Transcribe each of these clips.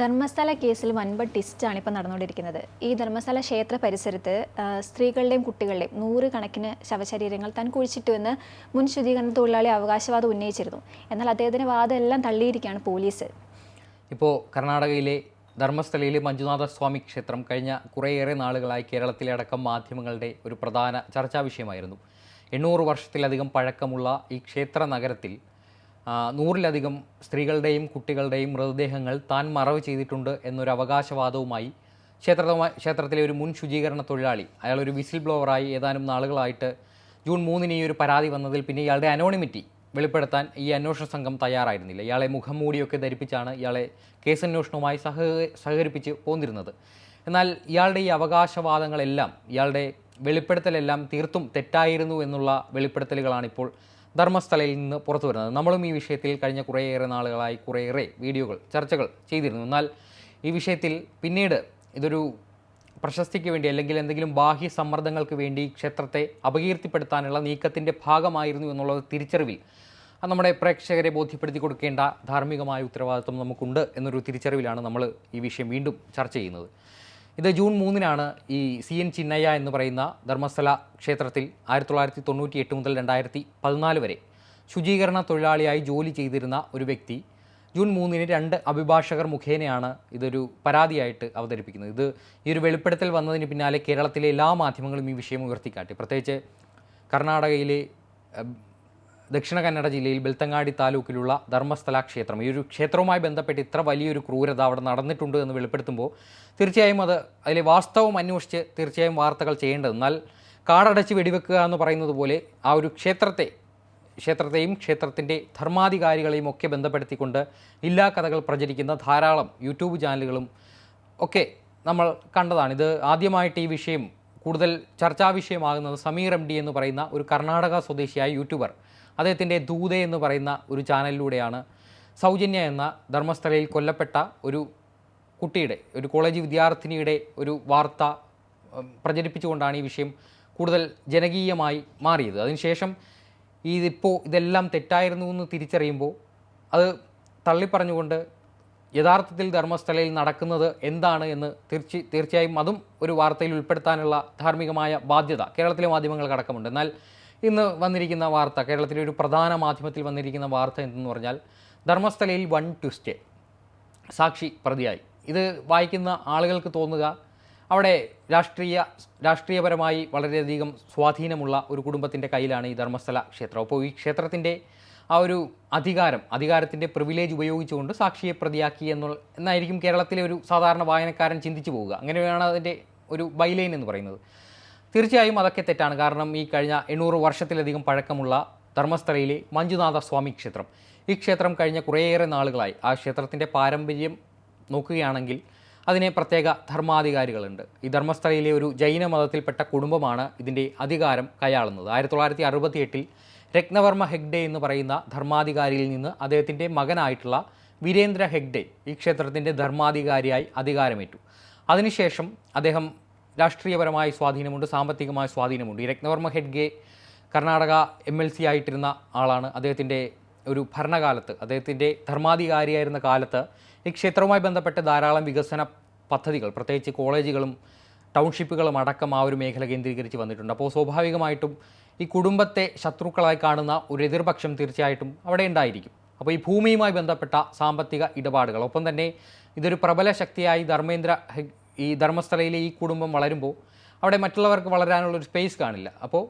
ധർമ്മസ്ഥല കേസിൽ വൻപ ടിസ്റ്റാണ് ഇപ്പോൾ നടന്നുകൊണ്ടിരിക്കുന്നത്. ഈ ധർമ്മസ്ഥല ക്ഷേത്ര പരിസരത്ത് സ്ത്രീകളുടെയും കുട്ടികളുടെയും നൂറ് കണക്കിന് ശവശരീരങ്ങൾ താൻ കുഴിച്ചിട്ടുവെന്ന് മുൻ ശുദ്ധീകരണ തൊഴിലാളി അവകാശവാദം ഉന്നയിച്ചിരുന്നു. എന്നാൽ അദ്ദേഹത്തിന്റെ വാദം എല്ലാം തള്ളിയിരിക്കുകയാണ് പോലീസ്. ഇപ്പോൾ കർണാടകയിലെ ധർമ്മസ്ഥലയിലെ മഞ്ജുനാഥ സ്വാമി ക്ഷേത്രം കഴിഞ്ഞ കുറേയേറെ നാളുകളായി കേരളത്തിലെ അടക്കം മാധ്യമങ്ങളുടെ ഒരു പ്രധാന ചർച്ചാ വിഷയമായിരുന്നു. എണ്ണൂറ് വർഷത്തിലധികം പഴക്കമുള്ള ഈ ക്ഷേത്ര നഗരത്തിൽ നൂറിലധികം സ്ത്രീകളുടെയും കുട്ടികളുടെയും മൃതദേഹങ്ങൾ താൻ മറവ് ചെയ്തിട്ടുണ്ട് എന്നൊരു അവകാശവാദവുമായി ക്ഷേത്രവുമായി ക്ഷേത്രത്തിലെ ഒരു മുൻ ശുചീകരണ തൊഴിലാളി അയാൾ ഒരു വിസിൽ ബ്ലോവറായി ഏതാനും നാളുകളായിട്ട് ജൂൺ മൂന്നിന് ഈ ഒരു പരാതി വന്നതിൽ പിന്നെ ഇയാളുടെ അനോണിമിറ്റി വെളിപ്പെടുത്താൻ ഈ അന്വേഷണ സംഘം തയ്യാറായിരുന്നില്ല. ഇയാളെ മുഖം മൂടിയൊക്കെ ധരിപ്പിച്ചാണ് ഇയാളെ കേസന്വേഷണവുമായി സഹ സഹകരിപ്പിച്ച് പോന്നിരുന്നത്. എന്നാൽ ഇയാളുടെ ഈ അവകാശവാദങ്ങളെല്ലാം ഇയാളുടെ വെളിപ്പെടുത്തലെല്ലാം തീർത്തും തെറ്റായിരുന്നു എന്നുള്ള വെളിപ്പെടുത്തലുകളാണ് ഇപ്പോൾ ധർമ്മസ്ഥലയിൽ നിന്ന് പുറത്തു വരുന്നത്. നമ്മളും ഈ വിഷയത്തിൽ കഴിഞ്ഞ കുറേയേറെ നാളുകളായി കുറേയേറെ വീഡിയോകൾ ചർച്ചകൾ ചെയ്തിരുന്നു. എന്നാൽ ഈ വിഷയത്തിൽ പിന്നീട് ഇതൊരു പ്രശസ്തിക്ക് വേണ്ടി അല്ലെങ്കിൽ എന്തെങ്കിലും ബാഹ്യ സമ്മർദ്ദങ്ങൾക്ക് വേണ്ടി ക്ഷേത്രത്തെ അപകീർത്തിപ്പെടുത്താനുള്ള നീക്കത്തിന്റെ ഭാഗമായിരുന്നു എന്നുള്ള തിരിച്ചറിവിൽ നമ്മുടെ പ്രേക്ഷകരെ ബോധ്യപ്പെടുത്തി കൊടുക്കേണ്ട ധാർമ്മികമായ ഉത്തരവാദിത്വം നമുക്കുണ്ട് എന്നൊരു തിരിച്ചറിവിലാണ് നമ്മൾ ഈ വിഷയം വീണ്ടും ചർച്ച ചെയ്യുന്നത്. ഇത് ജൂൺ മൂന്നിനാണ് ഈ സി എൻ ചിന്നയ്യ എന്ന് പറയുന്ന ധർമ്മസ്ഥല ക്ഷേത്രത്തിൽ ആയിരത്തി തൊള്ളായിരത്തി തൊണ്ണൂറ്റി എട്ട് മുതൽ രണ്ടായിരത്തി പതിനാല് വരെ ശുചീകരണ തൊഴിലാളിയായി ജോലി ചെയ്തിരുന്ന ഒരു വ്യക്തി. ജൂൺ മൂന്നിന് രണ്ട് അഭിഭാഷകർ മുഖേനയാണ് ഇതൊരു പരാതിയായിട്ട് അവതരിപ്പിക്കുന്നത്. ഇത് ഈ ഒരു വെളിപ്പെടുത്തൽ വന്നതിന് പിന്നാലെ കേരളത്തിലെ എല്ലാ മാധ്യമങ്ങളും ഈ വിഷയം ഉയർത്തിക്കാട്ടി. പ്രത്യേകിച്ച് കർണാടകയിലെ ദക്ഷിണ കന്നഡ ജില്ലയിൽ ബെൽത്തങ്ങാടി താലൂക്കിലുള്ള ധർമ്മസ്ഥല ക്ഷേത്രം ഈ ഒരു ക്ഷേത്രവുമായി ബന്ധപ്പെട്ട് ഇത്ര വലിയൊരു ക്രൂരത അവിടെ നടന്നിട്ടുണ്ട് എന്ന് വെളിപ്പെടുത്തുമ്പോൾ തീർച്ചയായും അത് അതിലെ വാസ്തവം അന്വേഷിച്ച് തീർച്ചയായും വാർത്തകൾ ചെയ്യേണ്ടത്. എന്നാൽ കാടടച്ച് വെടിവെക്കുക എന്ന് പറയുന്നത് പോലെ ആ ഒരു ക്ഷേത്രത്തെ ക്ഷേത്രത്തെയും ക്ഷേത്രത്തിന്റെ ധർമാധികാരികളെയും ഒക്കെ ബന്ധപ്പെടുത്തിക്കൊണ്ട് ഇല്ലാ കഥകൾ പ്രചരിക്കുന്ന ധാരാളം യൂട്യൂബ് ചാനലുകളും ഒക്കെ നമ്മൾ കണ്ടതാണ്. ഇത് ആദ്യമായിട്ട് ഈ വിഷയം കൂടുതൽ ചർച്ചാ വിഷയമാകുന്നത് സമീർ എം ഡി എന്ന് പറയുന്ന ഒരു കർണാടക സ്വദേശിയായ യൂട്യൂബർ. അദ്ദേഹത്തിന്റെ ദൂത എന്ന് പറയുന്ന ഒരു ചാനലിലൂടെയാണ് സൗജന്യ എന്ന ധർമ്മസ്ഥലയിൽ കൊല്ലപ്പെട്ട ഒരു കുട്ടിയുടെ ഒരു കോളേജ് വിദ്യാർത്ഥിനിയുടെ ഒരു വാർത്ത പ്രചരിപ്പിച്ചുകൊണ്ടാണ് ഈ വിഷയം കൂടുതൽ ജനകീയമായി മാറിയത്. അതിനുശേഷം ഇതിപ്പോൾ ഇതെല്ലാം തെറ്റായിരുന്നു എന്ന് തിരിച്ചറിയുമ്പോൾ അത് തള്ളിപ്പറഞ്ഞുകൊണ്ട് യഥാർത്ഥത്തിൽ ധർമ്മസ്ഥലയിൽ നടക്കുന്നത് എന്താണ് എന്ന് തീർച്ച തീർച്ചയായും അതും ഒരു വാർത്തയിൽ ഉൾപ്പെടുത്താനുള്ള ധാർമ്മികമായ ബാധ്യത കേരളത്തിലെ മാധ്യമങ്ങൾക്കടക്കമുണ്ട്. എന്നാൽ ഇന്ന് വന്നിരിക്കുന്ന വാർത്ത കേരളത്തിലെ ഒരു പ്രധാന മാധ്യമത്തിൽ വന്നിരിക്കുന്ന വാർത്ത എന്തെന്ന് പറഞ്ഞാൽ ധർമ്മസ്ഥലയിൽ വൺ ട്വിസ്റ്റ്. സാക്ഷി പ്രതിയായി. ഇത് വായിക്കുന്ന ആളുകൾക്ക് തോന്നുക അവിടെ രാഷ്ട്രീയ രാഷ്ട്രീയപരമായി വളരെയധികം സ്വാധീനമുള്ള ഒരു കുടുംബത്തിന്റെ കയ്യിലാണ് ഈ ധർമ്മസ്ഥല ക്ഷേത്രം. അപ്പോൾ ഈ ക്ഷേത്രത്തിന്റെ ആ ഒരു അധികാരം അധികാരത്തിന്റെ പ്രിവിലേജ് ഉപയോഗിച്ചുകൊണ്ട് സാക്ഷിയെ പ്രതിയാക്കി എന്നുള്ള എന്നായിരിക്കും കേരളത്തിലെ ഒരു സാധാരണ വായനക്കാരൻ ചിന്തിച്ചു പോവുക. അങ്ങനെയാണ് അതിന്റെ ഒരു ബൈലൈൻ എന്ന് പറയുന്നത്. തീർച്ചയായും അതൊക്കെ തെറ്റാണ്. കാരണം ഈ കഴിഞ്ഞ എണ്ണൂറ് വർഷത്തിലധികം പഴക്കമുള്ള ധർമ്മസ്ഥലയിലെ മഞ്ജുനാഥ സ്വാമി ക്ഷേത്രം. ഈ ക്ഷേത്രം കഴിഞ്ഞ കുറേയേറെ നാളുകളായി. ആ ക്ഷേത്രത്തിന്റെ പാരമ്പര്യം നോക്കുകയാണെങ്കിൽ അതിനെ പ്രത്യേക ധർമാധികാരികളുണ്ട്. ഈ ധർമ്മസ്ഥലയിലെ ഒരു ജൈന മതത്തിൽപ്പെട്ട കുടുംബമാണ് ഇതിന്റെ അധികാരം കൈയാളുന്നത്. ആയിരത്തി തൊള്ളായിരത്തി അറുപത്തി എട്ടിൽ രത്നവർമ്മ ഹെഗ്ഡെ എന്ന് പറയുന്ന ധർമാധികാരിയിൽ നിന്ന് അദ്ദേഹത്തിന്റെ മകനായിട്ടുള്ള വീരേന്ദ്ര ഹെഗ്ഡെ ഈ ക്ഷേത്രത്തിന്റെ ധർമാധികാരിയായി അധികാരമേറ്റു. അതിനുശേഷം അദ്ദേഹം രാഷ്ട്രീയപരമായ സ്വാധീനമുണ്ട് സാമ്പത്തികമായ സ്വാധീനമുണ്ട്. ഈ രത്നവർമ്മ ഹെഡ്ഗെ കർണാടക എം എൽ സി ആയിട്ടിരുന്ന ആളാണ്. അദ്ദേഹത്തിന്റെ ഒരു ഭരണകാലത്ത് അദ്ദേഹത്തിന്റെ ധർമാധികാരിയായിരുന്ന കാലത്ത് ഈ ക്ഷേത്രവുമായി ബന്ധപ്പെട്ട് ധാരാളം വികസന പദ്ധതികൾ പ്രത്യേകിച്ച് കോളേജുകളും ടൗൺഷിപ്പുകളും അടക്കം ആ ഒരു മേഖല കേന്ദ്രീകരിച്ച് വന്നിട്ടുണ്ട്. അപ്പോൾ സ്വാഭാവികമായിട്ടും ഈ കുടുംബത്തെ ശത്രുക്കളായി കാണുന്ന ഒരു എതിർപക്ഷം തീർച്ചയായിട്ടും അവിടെ ഉണ്ടായിരിക്കും. അപ്പോൾ ഈ ഭൂമിയുമായി ബന്ധപ്പെട്ട സാമ്പത്തിക ഇടപാടുകൾ ഒപ്പം തന്നെ ഇതൊരു പ്രബല ശക്തിയായി ധർമ്മേന്ദ്ര ഈ ധർമ്മസ്ഥലയിലെ ഈ കുടുംബം വളരുമ്പോൾ അവിടെ മറ്റുള്ളവർക്ക് വളരാനുള്ളൊരു സ്പേസ് കാണില്ല. അപ്പോൾ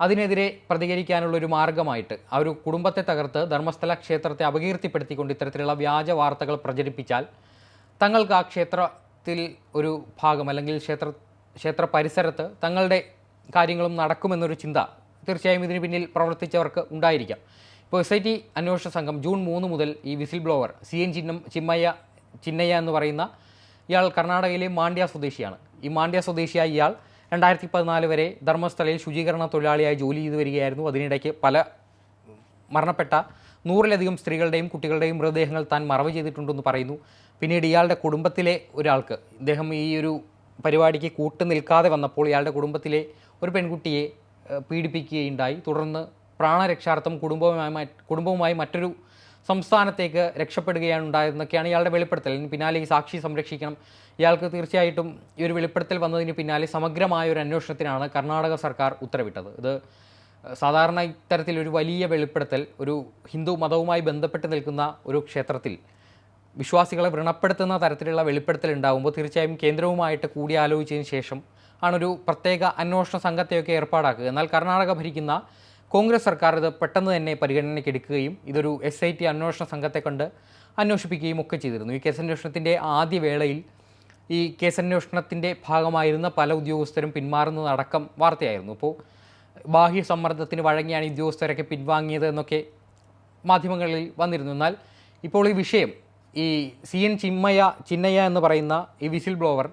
അതിനെതിരെ പ്രതികരിക്കാനുള്ളൊരു മാർഗമായിട്ട് ആ ഒരു കുടുംബത്തെ തകർത്ത് ധർമ്മസ്ഥല ക്ഷേത്രത്തെ അപകീർത്തിപ്പെടുത്തിക്കൊണ്ട് ഇത്തരത്തിലുള്ള വ്യാജ വാർത്തകൾ പ്രചരിപ്പിച്ചാൽ തങ്ങൾക്ക് ആ ക്ഷേത്രത്തിൽ ഒരു ഭാഗം അല്ലെങ്കിൽ ക്ഷേത്ര ക്ഷേത്ര പരിസരത്ത് തങ്ങളുടെ കാര്യങ്ങളും നടക്കുമെന്നൊരു ചിന്ത തീർച്ചയായും ഇതിന് പിന്നിൽ പ്രവർത്തിച്ചവർക്ക് ഉണ്ടായിരിക്കാം. ഇപ്പോൾ എസ് ഐ ടി അന്വേഷണ സംഘം ജൂൺ മൂന്ന് മുതൽ ഈ വിസിൽ ബ്ലോവർ സി എൻ ചിഹ്നം ചിമ്മയ്യ ചിന്നയ്യ എന്ന് പറയുന്ന ഇയാൾ കർണാടകയിലെ മാണ്ഡ്യ സ്വദേശിയാണ്. ഈ മാണ്ഡ്യ സ്വദേശിയായ ഇയാൾ രണ്ടായിരത്തി പതിനാല് വരെ ധർമ്മസ്ഥലയിൽ ശുചീകരണ തൊഴിലാളിയായി ജോലി ചെയ്തു വരികയായിരുന്നു. അതിനിടയ്ക്ക് പല മരണപ്പെട്ട നൂറിലധികം സ്ത്രീകളുടെയും കുട്ടികളുടെയും മൃതദേഹങ്ങൾ താൻ മറവ് ചെയ്തിട്ടുണ്ടെന്ന് പറയുന്നു. പിന്നീട് ഇയാളുടെ കുടുംബത്തിലെ ഒരാൾക്ക് ഇദ്ദേഹം ഈ ഒരു പരിപാടിക്ക് കൂട്ടു നിൽക്കാതെ വന്നപ്പോൾ ഇയാളുടെ കുടുംബത്തിലെ ഒരു പെൺകുട്ടിയെ പീഡിപ്പിക്കുകയുണ്ടായി. തുടർന്ന് പ്രാണരക്ഷാർത്ഥം കുടുംബവുമായി കുടുംബവുമായി മറ്റൊരു സംസ്ഥാനത്തേക്ക് രക്ഷപ്പെടുകയാണ് ഉണ്ടായതെന്നൊക്കെയാണ് ഇയാളുടെ വെളിപ്പെടുത്തൽ. ഇതിന് പിന്നാലെ ഈ സാക്ഷി സംരക്ഷിക്കണം. ഇയാൾക്ക് തീർച്ചയായിട്ടും ഈ ഒരു വെളിപ്പെടുത്തൽ വന്നതിന് പിന്നാലെ സമഗ്രമായ ഒരു അന്വേഷണത്തിനാണ് കർണാടക സർക്കാർ ഉത്തരവിട്ടത്. ഇത് സാധാരണ ഇത്തരത്തിലൊരു വലിയ വെളിപ്പെടുത്തൽ ഒരു ഹിന്ദു മതവുമായി ബന്ധപ്പെട്ട് നിൽക്കുന്ന ഒരു ക്ഷേത്രത്തിൽ വിശ്വാസികളെ വ്രണപ്പെടുത്തുന്ന തരത്തിലുള്ള വെളിപ്പെടുത്തൽ ഉണ്ടാകുമ്പോൾ തീർച്ചയായും കേന്ദ്രവുമായിട്ട് കൂടിയാലോചിച്ചതിന് ശേഷം ആണൊരു പ്രത്യേക അന്വേഷണ സംഘത്തെയൊക്കെ ഏർപ്പാടാക്കുക. എന്നാൽ കർണാടക ഭരിക്കുന്ന കോൺഗ്രസ് സർക്കാർ ഇത് പെട്ടെന്ന് തന്നെ പരിഗണനയ്ക്ക് എടുക്കുകയും ഇതൊരു എസ് ഐ ടി അന്വേഷണ സംഘത്തെ കൊണ്ട് അന്വേഷിപ്പിക്കുകയും ഒക്കെ ചെയ്തിരുന്നു. ഈ കേസ് അന്വേഷണത്തിന്റെ ആദ്യ വേളയിൽ ഈ കേസന്വേഷണത്തിന്റെ ഭാഗമായിരുന്ന പല ഉദ്യോഗസ്ഥരും പിന്മാറുന്നതടക്കം വാർത്തയായിരുന്നു. അപ്പോൾ ബാഹ്യ സമ്മർദ്ദത്തിന് വഴങ്ങിയാണ് ഉദ്യോഗസ്ഥരൊക്കെ പിൻവാങ്ങിയത് എന്നൊക്കെ മാധ്യമങ്ങളിൽ വന്നിരുന്നു. എന്നാൽ ഇപ്പോൾ ഈ വിഷയം ഈ സി എൻ ചിമ്മയ ചിന്നയ്യ എന്ന് പറയുന്ന ഈ വിസിൽ ബ്ലോവർ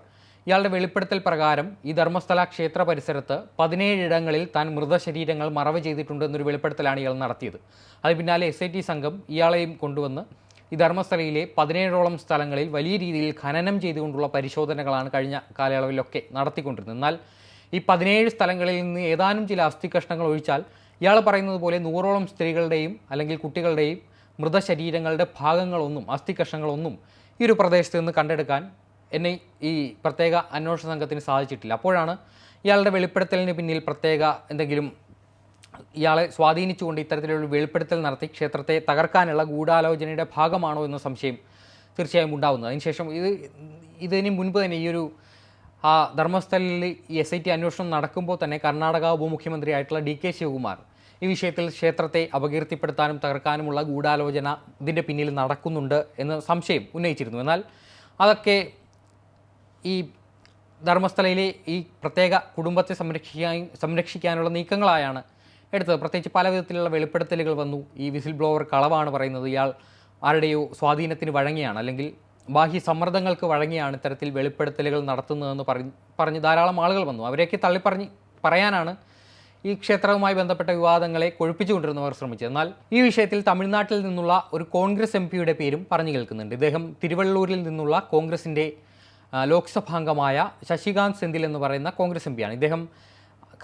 ഇയാളുടെ വെളിപ്പെടുത്തൽ പ്രകാരം ഈ ധർമ്മസ്ഥല ക്ഷേത്ര പരിസരത്ത് പതിനേഴിടങ്ങളിൽ താൻ മൃതശരീരങ്ങൾ മറവ് ചെയ്തിട്ടുണ്ട് എന്നൊരു വെളിപ്പെടുത്തലാണ് ഇയാൾ നടത്തിയത്. അത് പിന്നാലെ എസ് ഐ ടി സംഘം ഇയാളെയും കൊണ്ടുവന്ന് ഈ ധർമ്മസ്ഥലയിലെ പതിനേഴോളം സ്ഥലങ്ങളിൽ വലിയ രീതിയിൽ ഖനനം ചെയ്തുകൊണ്ടുള്ള പരിശോധനകളാണ് കഴിഞ്ഞ കാലയളവിലൊക്കെ നടത്തിക്കൊണ്ടിരുന്നത്. എന്നാൽ ഈ പതിനേഴ് സ്ഥലങ്ങളിൽ നിന്ന് ഏതാനും ചില അസ്ഥികഷ്ണങ്ങൾ ഒഴിച്ചാൽ ഇയാൾ പറയുന്നത് പോലെ നൂറോളം സ്ത്രീകളുടെയും അല്ലെങ്കിൽ കുട്ടികളുടെയും മൃതശരീരങ്ങളുടെ ഭാഗങ്ങളൊന്നും അസ്ഥി കഷ്ണങ്ങളൊന്നും ഈ ഒരു പ്രദേശത്ത് നിന്ന് കണ്ടെടുക്കാൻ എന്നെ ഈ പ്രത്യേക അന്വേഷണ സംഘത്തിന് സാധിച്ചിട്ടില്ല. അപ്പോഴാണ് ഇയാളുടെ വെളിപ്പെടുത്തലിന് പിന്നിൽ പ്രത്യേക എന്തെങ്കിലും ഇയാളെ സ്വാധീനിച്ചുകൊണ്ട് ഇത്തരത്തിലുള്ള വെളിപ്പെടുത്തൽ നടത്തി ക്ഷേത്രത്തെ തകർക്കാനുള്ള ഗൂഢാലോചനയുടെ ഭാഗമാണോ എന്ന സംശയം തീർച്ചയായും ഉണ്ടാവുന്നത്. അതിനുശേഷം ഇത് ഇതിന് മുൻപ് തന്നെ ഈ ഒരു ആ ധർമ്മസ്ഥലിൽ എസ് ഐ ടി അന്വേഷണം നടക്കുമ്പോൾ തന്നെ കർണാടക ഉപമുഖ്യമന്ത്രിയായിട്ടുള്ള ഡി കെ ശിവകുമാർ ഈ വിഷയത്തിൽ ക്ഷേത്രത്തെ അപകീർത്തിപ്പെടുത്താനും തകർക്കാനുമുള്ള ഗൂഢാലോചന ഇതിന്റെ പിന്നിൽ നടക്കുന്നുണ്ട് എന്ന് സംശയം ഉന്നയിച്ചിരുന്നു. എന്നാൽ അതൊക്കെ ഈ ധർമ്മസ്ഥലയിലെ ഈ പ്രത്യേക കുടുംബത്തെ സംരക്ഷിക്കാൻ സംരക്ഷിക്കാനുള്ള നീക്കങ്ങളായാണ് എടുത്തത്. പ്രത്യേകിച്ച് പല വിധത്തിലുള്ള വെളിപ്പെടുത്തലുകൾ വന്നു. ഈ വിസിൽ ബ്ലോവർ കളവാണ് പറയുന്നത്. ഇയാൾ ആരുടെയോ സ്വാധീനത്തിന് വഴങ്ങിയാണ്. അല്ലെങ്കിൽ ബാഹ്യ സമ്മർദ്ദങ്ങൾക്ക് വഴങ്ങിയാണ് ഇത്തരത്തിൽ വെളിപ്പെടുത്തലുകൾ നടത്തുന്നതെന്ന് പറഞ്ഞ് പറഞ്ഞ് ധാരാളം ആളുകൾ വന്നു. അവരെയൊക്കെ തള്ളിപ്പറഞ്ഞ് പറയാനാണ് ഈ ക്ഷേത്രവുമായി ബന്ധപ്പെട്ട വിവാദങ്ങളെ കൊഴുപ്പിച്ചുകൊണ്ടിരുന്നവർ ശ്രമിച്ചത്. എന്നാൽ ഈ വിഷയത്തിൽ തമിഴ്നാട്ടിൽ നിന്നുള്ള ഒരു കോൺഗ്രസ് എം പിയുടെ പേരും പറഞ്ഞു കേൾക്കുന്നുണ്ട്. ഇദ്ദേഹം തിരുവള്ളൂരിൽ നിന്നുള്ള കോൺഗ്രസിന്റെ ലോക്സഭാംഗമായ ശശികാന്ത് സെന്തിൽ എന്ന് പറയുന്ന കോൺഗ്രസ് എം പിയാണ് ഇദ്ദേഹം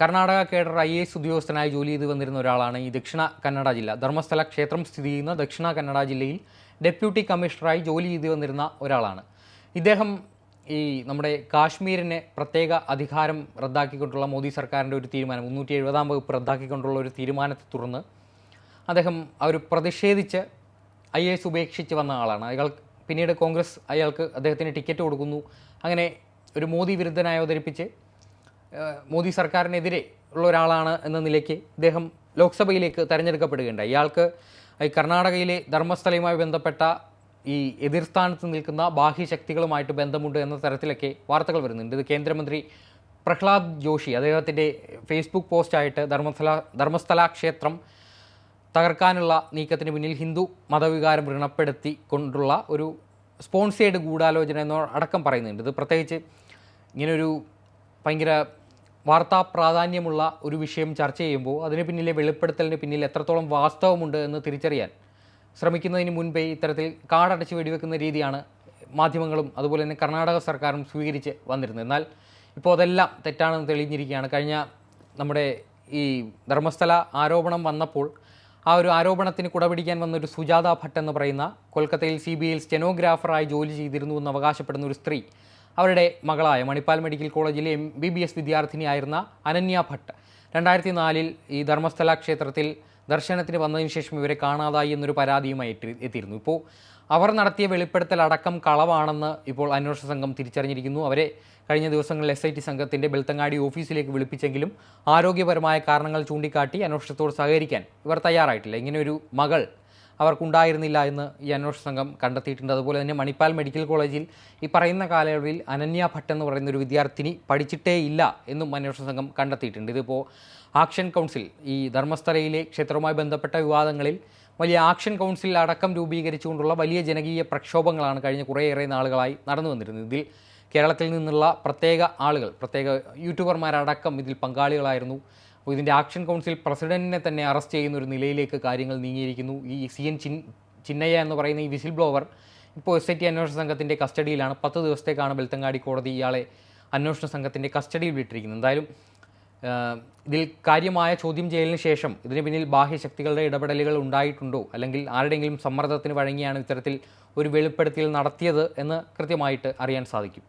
കർണാടക കേഡർ ഐ എസ് ഉദ്യോഗസ്ഥനായി ജോലി ചെയ്ത് വന്നിരുന്ന ഒരാളാണ് ഈ ദക്ഷിണ കന്നഡ ജില്ല. ധർമ്മസ്ഥല ക്ഷേത്രം സ്ഥിതി ചെയ്യുന്ന ദക്ഷിണ കന്നഡ ജില്ലയിൽ ഡെപ്യൂട്ടി കമ്മീഷണറായി ജോലി ചെയ്ത് വന്നിരുന്ന ഒരാളാണ്. ഇദ്ദേഹം ഈ നമ്മുടെ കാശ്മീരിനെ പ്രത്യേക അധികാരം റദ്ദാക്കിക്കൊണ്ടുള്ള മോദി സർക്കാരിന്റെ ഒരു തീരുമാനം മുന്നൂറ്റി എഴുപതാം വകുപ്പ് റദ്ദാക്കിക്കൊണ്ടുള്ള ഒരു തീരുമാനത്തെ തുടർന്ന് അദ്ദേഹം അവർ പ്രതിഷേധിച്ച് ഐ എസ് ഉപേക്ഷിച്ച് വന്ന ആളാണ്. അയാൾ പിന്നീട് കോൺഗ്രസ് അയാൾക്ക് അദ്ദേഹത്തിന് ടിക്കറ്റ് കൊടുക്കുന്നു. അങ്ങനെ ഒരു മോദി വിരുദ്ധനായി അവതരിപ്പിച്ച് മോദി സർക്കാരിനെതിരെ ഉള്ള ഒരാളാണ് എന്ന നിലയ്ക്ക് ഇദ്ദേഹം ലോക്സഭയിലേക്ക് തെരഞ്ഞെടുക്കപ്പെടുകയുണ്ടായി. ഇയാൾക്ക് ഈ കർണാടകയിലെ ധർമ്മസ്ഥലയുമായി ബന്ധപ്പെട്ട ഈ എതിർസ്ഥാനത്ത് നിൽക്കുന്ന ബാഹ്യശക്തികളുമായിട്ട് ബന്ധമുണ്ട് എന്ന തരത്തിലൊക്കെ വാർത്തകൾ വരുന്നുണ്ട്. ഇത് കേന്ദ്രമന്ത്രി പ്രഹ്ലാദ് ജോഷി അദ്ദേഹത്തിന്റെ ഫേസ്ബുക്ക് പോസ്റ്റായിട്ട് ധർമ്മസ്ഥല ധർമ്മസ്ഥല ക്ഷേത്രം തകർക്കാനുള്ള നീക്കത്തിന് പിന്നിൽ ഹിന്ദു മതവികാരം വ്രണപ്പെടുത്തി കൊണ്ടുള്ള ഒരു സ്പോൺസേഡ് ഗൂഢാലോചന എന്നോ അടക്കം പറയുന്നുണ്ട്. ഇത് പ്രത്യേകിച്ച് ഇങ്ങനൊരു ഭയങ്കര വാർത്താ പ്രാധാന്യമുള്ള ഒരു വിഷയം ചർച്ച ചെയ്യുമ്പോൾ അതിന് പിന്നിലെ വെളിപ്പെടുത്തലിന് പിന്നിൽ എത്രത്തോളം വാസ്തവമുണ്ട് എന്ന് തിരിച്ചറിയാൻ ശ്രമിക്കുന്നതിന് മുൻപേ ഇത്തരത്തിൽ കാടടച്ച് വെടിവെക്കുന്ന രീതിയാണ് മാധ്യമങ്ങളും അതുപോലെ തന്നെ കർണാടക സർക്കാരും സ്വീകരിച്ച് വന്നിരുന്നത്. എന്നാൽ ഇപ്പോൾ അതെല്ലാം തെറ്റാണെന്ന് തെളിഞ്ഞിരിക്കുകയാണ്. കഴിഞ്ഞ നമ്മുടെ ഈ ധർമ്മസ്ഥല ആരോപണം വന്നപ്പോൾ ആ ഒരു ആരോപണത്തിന് കുടപിടിക്കാൻ വന്ന ഒരു സുജാത ഭട്ട് എന്ന് പറയുന്ന കൊൽക്കത്തയിൽ സി ബി ഐയിൽ സ്റ്റെനോഗ്രാഫറായി ജോലി ചെയ്തിരുന്നു എന്ന് അവകാശപ്പെടുന്ന ഒരു സ്ത്രീ അവരുടെ മകളായ മണിപ്പാൽ മെഡിക്കൽ കോളേജിലെ എം ബി ബി എസ് വിദ്യാർത്ഥിനിയായിരുന്ന അനന്യ ഭട്ട്. രണ്ടായിരത്തി നാലിൽ ഈ ധർമ്മസ്ഥല ക്ഷേത്രത്തിൽ ദർശനത്തിന് വന്നതിന് ശേഷം ഇവരെ കാണാതായി എന്നൊരു പരാതിയുമായി എത്തിയിരുന്നു. ഇപ്പോൾ അവർ നടത്തിയ വെളിപ്പെടുത്തൽ അടക്കം കളവാണെന്ന് ഇപ്പോൾ അന്വേഷണ സംഘം തിരിച്ചറിഞ്ഞിരിക്കുന്നു. അവരെ കഴിഞ്ഞ ദിവസങ്ങളിൽ എസ് ഐ ടി സംഘത്തിന്റെ ബെൽത്തങ്ങാടി ഓഫീസിലേക്ക് വിളിപ്പിച്ചെങ്കിലും ആരോഗ്യപരമായ കാരണങ്ങൾ ചൂണ്ടിക്കാട്ടി അന്വേഷണത്തോട് സഹകരിക്കാൻ ഇവർ തയ്യാറായിട്ടില്ല. ഇങ്ങനെയൊരു മകൾ അവർക്കുണ്ടായിരുന്നില്ല എന്ന് ഈ അന്വേഷണ സംഘം കണ്ടെത്തിയിട്ടുണ്ട്. അതുപോലെ തന്നെ മണിപ്പാൽ മെഡിക്കൽ കോളേജിൽ ഈ പറയുന്ന കാലയളവിൽ അനന്യ ഭട്ട് എന്ന് പറയുന്ന ഒരു വിദ്യാർത്ഥിനി പഠിച്ചിട്ടേ ഇല്ല എന്നും അന്വേഷണ സംഘം കണ്ടെത്തിയിട്ടുണ്ട്. ഇതിപ്പോൾ ആക്ഷൻ കൗൺസിൽ ഈ ധർമ്മസ്ഥലയിലെ ക്ഷേത്രവുമായി ബന്ധപ്പെട്ട വിവാദങ്ങളിൽ വലിയ ആക്ഷൻ കൗൺസിൽ അടക്കം രൂപീകരിച്ചുകൊണ്ടുള്ള വലിയ ജനകീയ പ്രക്ഷോഭങ്ങളാണ് കഴിഞ്ഞ കുറേയേറെ നാളുകളായി നടന്നു വന്നിരുന്നത്. ഇതിൽ കേരളത്തിൽ നിന്നുള്ള പ്രത്യേക ആളുകൾ പ്രത്യേക യൂട്യൂബർമാരടക്കം ഇതിൽ പങ്കാളികളായിരുന്നു. അപ്പോൾ ഇതിന്റെ ആക്ഷൻ കൗൺസിൽ പ്രസിഡന്റിനെ തന്നെ അറസ്റ്റ് ചെയ്യുന്ന ഒരു നിലയിലേക്ക് കാര്യങ്ങൾ നീങ്ങിയിരിക്കുന്നു. ഈ സി എൻ ചിൻ ചിന്നയ്യ എന്ന് പറയുന്ന ഈ വിസിൽ ബ്ലോവർ ഇപ്പോൾ എസ് ഐ ടി അന്വേഷണ സംഘത്തിന്റെ കസ്റ്റഡിയിലാണ്. പത്ത് ദിവസത്തേക്കാണ് ബെൽത്തങ്ങാടി കോടതി ഇയാളെ അന്വേഷണ സംഘത്തിന്റെ കസ്റ്റഡിയിൽ വിട്ടിരിക്കുന്നത്. എന്തായാലും ഇതിൽ കാര്യമായ ചോദ്യം ചെയ്യലിന് ശേഷം ഇതിന് പിന്നിൽ ബാഹ്യ ശക്തികളുടെ ഇടപെടലുകൾ ഉണ്ടായിട്ടുണ്ടോ? അല്ലെങ്കിൽ ആരുടെയെങ്കിലും സമ്മർദ്ദത്തിന് വഴങ്ങിയാണ് ഇത്തരത്തിൽ ഒരു വെളിപ്പെടുത്തൽ നടത്തിയത് എന്ന് കൃത്യമായിട്ട് അറിയാൻ സാധിക്കും.